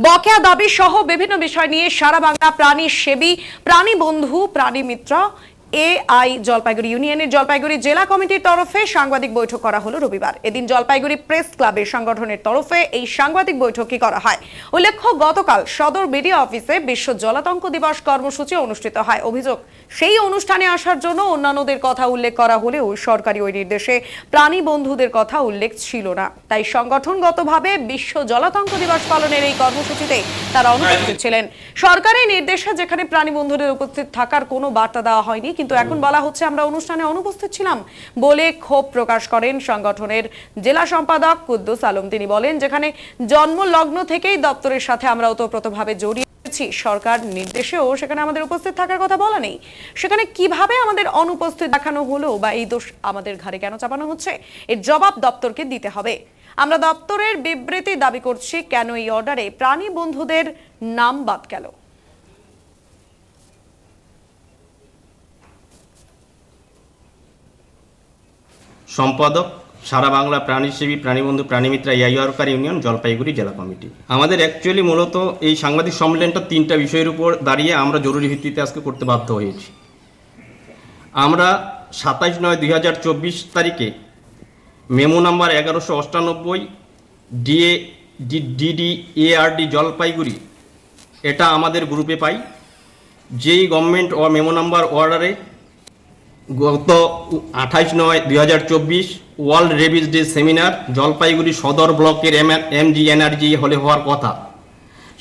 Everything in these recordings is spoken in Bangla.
বকেয়া দাবি সহ বিভিন্ন বিষয় নিয়ে সারা বাংলা প্রাণী সেবী প্রাণী বন্ধু প্রাণী মিত্র এআই জলপাইগুড়ি ইউনিয়নের জলপাইগুড়ি জেলা কমিটির তরফে সাংবাদিক বৈঠক করা হলো রবিবার। এদিন জলপাইগুড়ি প্রেস ক্লাবের সংগঠনের তরফে এই সাংবাদিক বৈঠকই করা হয়। উল্লেখ্য, গতকাল সদর মিডিয়া অফিসে বিশ্ব জলাতঙ্ক দিবস কর্মসূচি অনুষ্ঠিত হয়। অভিযোগ, সেই অনুষ্ঠানে আসার জন্য অন্যান্যদের কথা উল্লেখ করা হলেও সরকারি ওই নির্দেশে প্রাণী বন্ধুদের কথা উল্লেখ ছিল না। তাই সংগঠনগতভাবে বিশ্ব জলাতঙ্ক দিবস পালনের এই কর্মসূচিতে তারা অনুপস্থিত ছিলেন সরকারি নির্দেশে যেখানে প্রাণী বন্ধুদের উপস্থিত থাকার কোনো বার্তা দেওয়া হয়নি কিন্তু এখন বলা হচ্ছে আমরা অনুষ্ঠানে অনুপস্থিত ছিলাম বলে ক্ষোভ প্রকাশ করেন সংগঠনের জেলা সম্পাদক কুদ্দুস আলম। তিনি বলেন যেখানে জন্ম লগ্ন থেকেই দপ্তরের সাথে আমরা ওতপ্রোতভাবে জড়িয়ে রয়েছি সরকার নির্দেশেও সেখানে আমাদের উপস্থিত থাকার কথা বলা নেই। সেখানে কীভাবে আমাদের অনুপস্থিত দেখানো হলো বা এই দোষ আমাদের ঘাড়ে কেন চাপানো হচ্ছে, এর জবাব দপ্তরকে দিতে হবে। আমরা দপ্তরের বিবৃতি দাবি করছি, কেন এই অর্ডারে প্রাণী বন্ধুদের নাম বাদ গেল। সম্পাদক? সারা বাংলা প্রাণীসেবী প্রাণীবন্ধু, প্রাণীমিত্রা ইয়াইয়ারকার ইউনিয়ন, জলপাইগুড়ি জেলা কমিটি। আমাদের অ্যাকচুয়ালি মূলত এই সাংবাদিক সম্মেলনটা তিনটা বিষয়ের উপর দাঁড়িয়ে আমরা জরুরি ভিত্তিতে আজকে করতে বাধ্য হয়েছি। আমরা সাতাইশ নয় দুই তারিখে মেমো নাম্বার এগারোশো অষ্টানব্বই ডিএ ডিডি এআরডি জলপাইগুড়ি, এটা আমাদের গ্রুপে পাই। যেই গভর্নমেন্ট মেমো নাম্বার অর্ডারে গত আঠাইশ নয় দুই হাজার চব্বিশ world rabies day seminar Jalpaiguri সদর ব্লকের এম এমজি এনার্জি হলে হওয়ার কথা।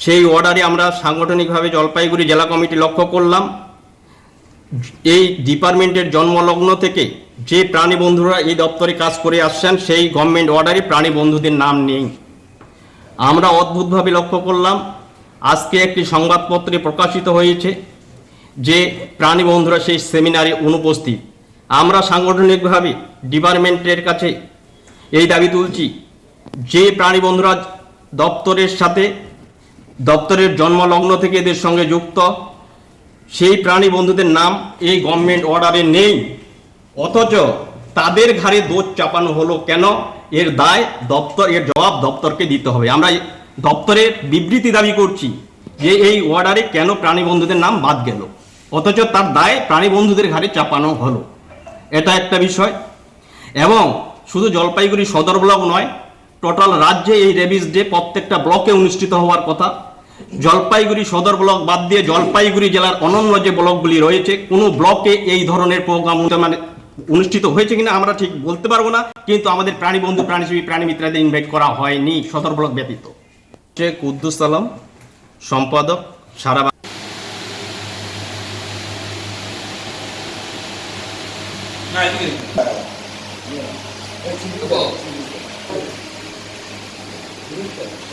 সেই অর্ডারে আমরা সাংগঠনিকভাবে জলপাইগুড়ি জেলা কমিটি লক্ষ্য করলাম। এই ডিপার্টমেন্টের জন্মলগ্ন থেকে যে প্রাণী বন্ধুরা এই দপ্তরে কাজ করে আসছেন, সেই গভর্নমেন্ট অর্ডারে প্রাণী বন্ধুদের নাম নেই। আমরা অদ্ভুতভাবে লক্ষ্য করলাম, আজকে একটি সংবাদপত্রে প্রকাশিত হয়েছে যে প্রাণী বন্ধুরা সেই সেমিনারে অনুপস্থিত, আমরা সাংগঠনিকভাবে ডিপার্টমেন্টের কাছে এই দাবি তুলছি, যে প্রাণী বন্ধুরা দপ্তরের সাথে, দপ্তরের জন্মলগ্ন থেকে এদের সঙ্গে যুক্ত, সেই প্রাণী বন্ধুদের নাম এই গভর্নমেন্ট অর্ডারে নেই, অথচ তাদের ঘাড়ে দোষ চাপানো হলো কেন? এর দায় দপ্তর, এর জবাব দপ্তরকে দিতে হবে। আমরা দপ্তরের বিবৃতি দাবি করছি যে এই অর্ডারে কেন প্রাণী বন্ধুদের নাম বাদ গেল। অথচ তার দায় প্রাণী বন্ধুদের ঘাড়ে চাপানো হলো। এটা একটা বিষয়। এবং শুধু জলপাইগুড়ি সদর ব্লক নয়, টোটাল রাজ্যে এই রেবিস ডে প্রত্যেকটা ব্লকে অনুষ্ঠিত হওয়ার কথা। জলপাইগুড়ি সদর ব্লক বাদ দিয়ে জলপাইগুড়ি জেলার অনন্য যে ব্লকগুলি রয়েছে, কোনো ব্লকে এই ধরনের প্রোগ্রাম মানে অনুষ্ঠিত হয়েছে কিনা আমরা ঠিক বলতে পারব না, কিন্তু আমাদের প্রাণী বন্ধু প্রাণীসেবী প্রাণী মিত্রদের ইনভাইট করা হয়নি সদর ব্লক ব্যতীত। শেখ কুদ্দুস আলম সম্পাদক, সারা বাং- না এদিকে